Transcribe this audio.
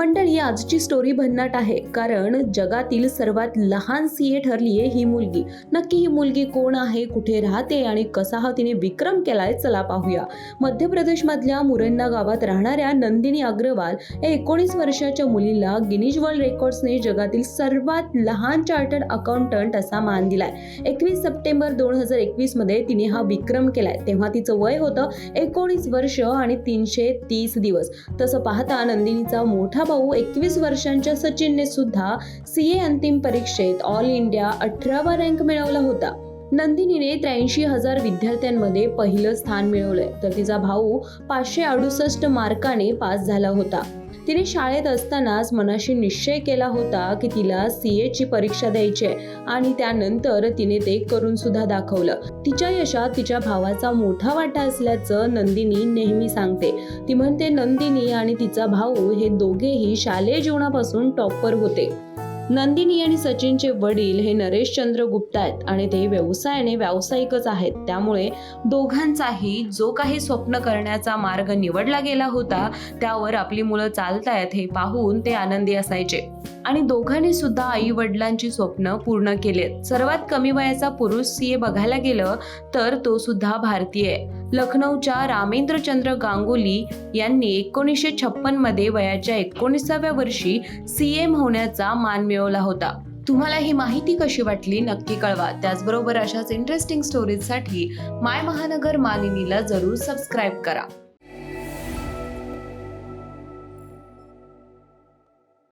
मंडळी आजची स्टोरी भन्नाट आहे. कारण जगातील सर्वात लहान सीए ठरली आहे ही मुलगी. नक्की ही मुलगी कोण आहे कुठे राहते आणि कसा हा तिने विक्रम केलाय चला पाहूया. मध्य प्रदेशमधल्या मुरन्ना गावात राहणाऱ्या नंदिनी अग्रवाल या एकोणीस वर्षाच्या मुलीला गिनीज वर्ल्ड रेकॉर्ड्सने जगातील सर्वात लहान चार्टर्ड अकाउंटंट असा मान दिलाय. एकवीस सप्टेंबर दोन हजार एकवीसमध्ये तिने हा विक्रम केलाय. तेव्हा तिचं वय होतं एकोणीस वर्ष आणि तीनशे तीस दिवस. तसं पाहता नंदिनीचा मोठा भाऊ एकवीस वर्षांच्या सचिनने सुद्धा सीए अंतिम परीक्षेत ऑल इंडिया अठरावा रँक मिळवला होता. नंदिनीने त्र्याऐंशी हजार विद्यार्थ्यांमध्ये पहिलं स्थान मिळवलंय. तर तिचा भाऊ पाचशे अडुसष्ट मार्काने पास झाला होता. तिने शाळेत असतानाच मनाशी निश्चय केला होता की तिला सी ची परीक्षा द्यायची आहे आणि त्यानंतर तिने ते करून सुद्धा दाखवलं. तिच्या यशात तिच्या भावाचा मोठा वाटा असल्याचं नंदिनी नेहमी सांगते. ती म्हणते नंदिनी आणि तिचा भाऊ हे दोघेही शालेय जीवनापासून टॉपर होते. नंदिनी आणि सचिनचे वडील हे नरेश चंद्र गुप्ता आहेत आणि ते व्यवसायाने व्यावसायिकच आहेत. त्यामुळे दोघांचाही जो काही स्वप्न करण्याचा मार्ग निवडला गेला होता त्यावर आपली मुलं चालतायत हे पाहून ते आनंदी असायचे. आणि दोघांनी सुद्धा आई वडिलांची स्वप्न पूर्ण केलेत. सर्वात कमी वयाचा पुरुष सीए बघायला गेलं तर तो सुद्धा भारतीय आहे. लखनौच्या रामेंद्रचंद्र गांगुली यांनी एकोणीसशे छप्पनमध्ये वयाच्या एकोणीसाव्या वर्षी सीएम होण्याचा मान मिळवला होता. तुम्हाला ही माहिती कशी वाटली नक्की कळवा. त्याचबरोबर अशाच इंटरेस्टिंग स्टोरीजसाठी माय महानगर मालिनीला जरूर सबस्क्राईब करा.